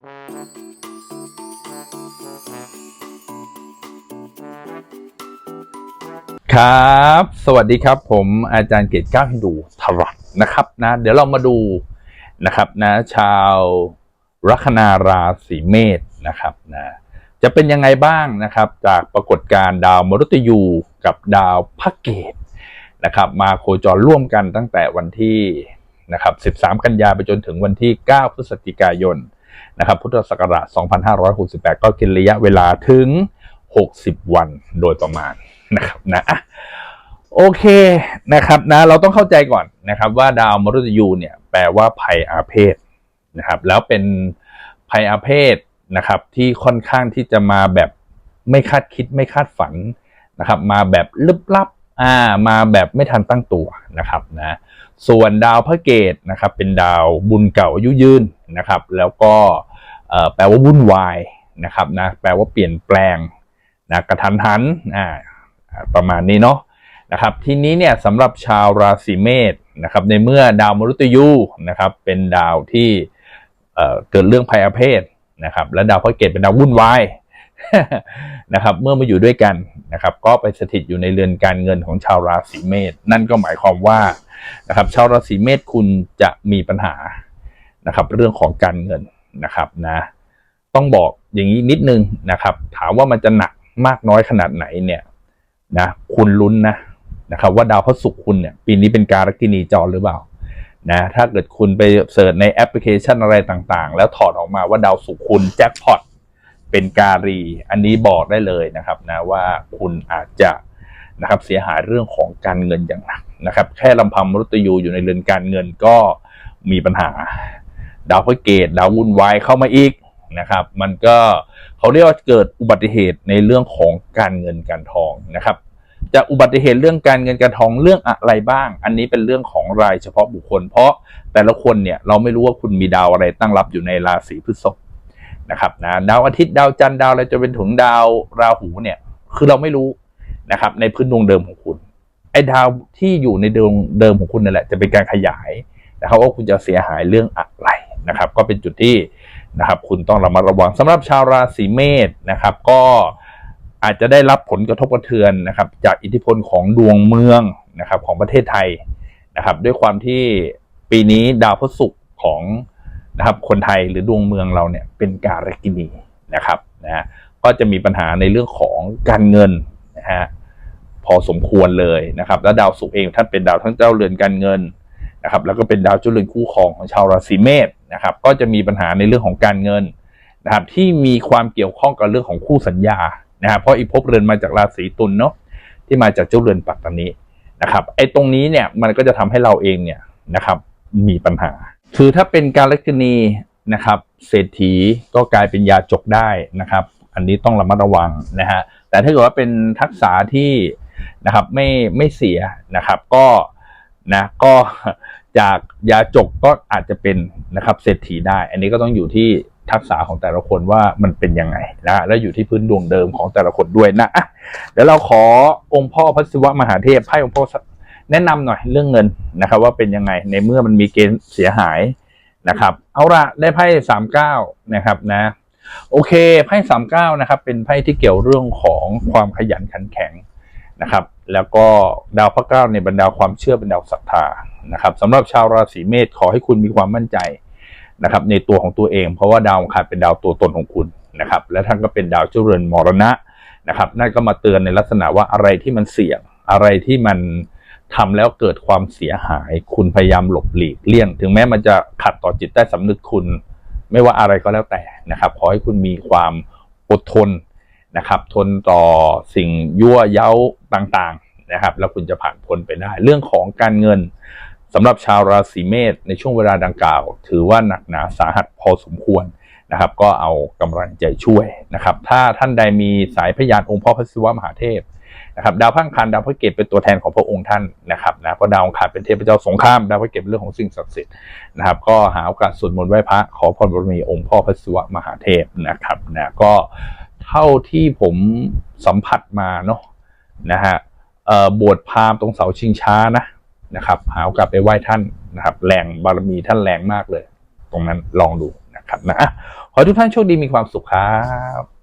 ครับ สวัสดีครับ ผมอาจารย์เกตก้าวฮินดูทรอตนะครับนะเดี๋ยวเรามาดูนะครับนะชาวลัคนาราศีเมษนะครับนะจะเป็นยังไงบ้างนะครับ จากปรากฏการดาวมฤตยูกับดาวพระเกตนะครับ มาโคจรร่วมกันตั้งแต่วันที่นะครับ 13 กันยาไปจนถึงวันที่ 9 พฤศจิกายน นะครับพุทธศักราช 2568 ก็กินระยะเวลาถึง 60 วันโดยประมาณนะครับนะโอเคนะครับนะเราต้องเข้าใจก่อนนะครับว่าดาวมฤตยูเนี่ยแปลว่าภัยอาเพศนะครับแล้วเป็นภัยอาเพศนะครับที่ค่อนข้างที่จะมาแบบไม่คาดคิดไม่คาดฝันนะครับมาแบบลึกลับ อ่ามาแบบไม่ทันตั้งตัวนะครับนะส่วนดาวพระเกตนะครับเป็นดาวบุญเก่าอายุยืนนะครับแล้วก็แปลว่าวุ่นวายนะครับนะแปลว่าเปลี่ยนแปลงนะกระทันหันอ่าประมาณนี้เนาะนะครับทีนี้เนี่ยสำหรับชาวราศีเมษนะครับในเมื่อดาวมฤตยูนะครับเป็นดาวที่เเกิดเรื่องภัยอาเพศนะครับและดาวพระเกตเป็นดาววุ่นวาย นะครับเมื่อมาอยู่ด้วยกันนะครับ ก็ไปสถิตอยู่ในเรือนการเงินของชาวราศีเมษนั่นก็หมายความว่านะครับ ชาวราศีเมษคุณจะมีปัญหานะครับ เรื่องของการเงินนะครับนะ ต้องบอกอย่างนี้นิดนึงนะครับ ถามว่ามันจะหนักมากน้อยขนาดไหนเนี่ยนะคุณลุ้นนะนะครับ ว่าดาวพระศุกร์คุณเนี่ยปีนี้เป็นการกินีจรหรือเปล่านะถ้าเกิดคุณไปเสิร์ชในแอปพลิเคชันอะไรต่างๆ แล้วถอดออกมาว่าดาวศุกร์คุณแจ็คพอต เป็นการี อันนี้บอกได้เลยนะครับนะว่าคุณอาจจะนะครับเสียหายเรื่องของการเงินอย่างหนักนะครับ แค่ลำพังมรุตยูอยู่ในเรือนการเงินก็มีปัญหา ดาวพระเกตดาววุ่นวายเข้ามาอีกนะครับ มันก็เขาเรียกว่าเกิดอุบัติเหตุในเรื่องของการเงินการทองนะครับจะอุบัติเหตุเรื่องการเงินการทองเรื่องอะไรบ้าง อันนี้เป็นเรื่องของรายเฉพาะบุคคล เพราะแต่ละคนเนี่ยเราไม่รู้ว่าคุณมีดาวอะไรตั้งรับอยู่ในราศีพฤษภ นะครับนะดาวอาทิตย์ดาวจันทร์ดาวอะไรจะเป็นถึงดาวราหูเนี่ย คือเราไม่รู้นะครับ ในพื้นดวงเดิมของคุณ ไอ้ดาวที่อยู่ในดวงเดิมของคุณนั่นแหละจะเป็นการขยายนะครับว่าคุณจะเสียหายเรื่องอะไรนะครับ ก็เป็นจุดที่นะครับ คุณต้องระมัดระวังสำหรับชาวราศีเมษนะครับ ก็อาจจะได้รับผลกระทบกระเทือนนะครับ จากอิทธิพลของดวงเมืองนะครับของประเทศไทยนะครับ ด้วยความที่ปีนี้ดาวพฤหัสของ นะครับคนไทยหรือดวงเมืองเราเนี่ยเป็นการกินีนะครับนะฮะก็จะมีปัญหาในเรื่องของการเงินนะฮะพอสมควรเลยนะครับ แล้วดาวศุกร์เองท่านเป็นดาวทั้งเจ้าเรือนการเงินนะครับแล้วก็เป็นดาวเจ้าเรือนคู่ครองของชาวราศีเมษนะครับก็จะมีปัญหาในเรื่องของการเงินนะครับที่มีความเกี่ยวข้องกับเรื่องของคู่สัญญานะครับเพราะอีภพเรือนมาจากราศีตุลเนาะที่มาจากเจ้าเรือนปัตตานีนะครับไอ้ตรงนี้เนี่ยมันก็จะทำให้เราเองเนี่ยนะครับมีปัญหา คือถ้าเป็นการลักนีนะครับ เศรษฐีก็กลายเป็นยาจกได้นะครับ อันนี้ต้องระมัดระวังนะฮะแต่ถ้าเกิดว่าเป็นทักษะที่นะครับไม่ไม่เสียนะครับ ก็นะก็จากยาจกก็อาจจะเป็นนะครับเศรษฐีได้ อันนี้ก็ต้องอยู่ที่ทักษะของแต่ละคนว่ามันเป็นยังไงนะแล้วอยู่ที่พื้นดวงเดิมของแต่ละคนด้วยนะอะเดี๋ยวเราขอองค์พ่อพระศิวะมหาเทพให้องค์พ่อ แนะนำหน่อยเรื่องเงินนะครับ ว่าเป็นยังไงในเมื่อมันมีเกณฑ์เสียหายนะครับ เอาละได้ไพ่สามเก้านะครับนะ โอเคไพ่สามเก้านะครับ เป็นไพ่ที่เกี่ยวเรื่องของความขยันขันแข็งนะครับ แล้วก็ดาวพระเก้าในบรรดาความเชื่อเป็นดาวศรัทธานะครับสำหรับชาวราศีเมษขอให้คุณมีความมั่นใจนะครับ ในตัวของตัวเอง เพราะว่าดาวอังคารเป็นดาวตัวตนของคุณนะครับ และท่านก็เป็นดาวเจรือนมรณะนะครับนั่นก็มาเตือนในลักษณะว่าอะไรที่มันเสี่ยงอะไรที่มัน ทำแล้วเกิดความเสียหาย คุณพยายามหลบหลีกเลี่ยง ถึงแม้มันจะขัดต่อจิตใต้สำนึกคุณ ไม่ว่าอะไรก็แล้วแต่นะครับขอให้คุณมีความอดทนนะครับ ทนต่อสิ่งยั่วเย้าต่างๆนะครับ แล้วคุณจะผ่านพ้นไปได้ เรื่องของการเงินสำหรับชาวราศีเมษในช่วงเวลาดังกล่าว ถือว่าหนักหนาสาหัสพอสมควร นะครับ ก็เอากำลังใจช่วยนะครับ ถ้าท่านใดมีสายพยานองค์พ่อพระศิวะมหาเทพนะครับดาวพังคารดาวพระเกตเป็นตัวแทนของพระองค์ท่านนะครับนะเพราะดาวอังคารเป็นเทพเจ้าสงครามดาวพระเกตเป็นเรื่องของสิ่งศักดิ์สิทธิ์นะครับ ก็หาโอกาสสวดมนต์ไหว้พระขอพรบารมีองค์พ่อพระศิวะมหาเทพนะครับนะก็เท่าที่ผมสัมผัสมาเนาะนะฮะเอ่อบวชพราหมณ์ตรงเสาชิงช้านะนะครับ หาโอกาสไปไหว้ท่านนะครับ แรงบารมีท่านแรงมากเลย ตรงนั้นลองดู นะครับนะขอทุกท่านโชคดีมีความสุขครับ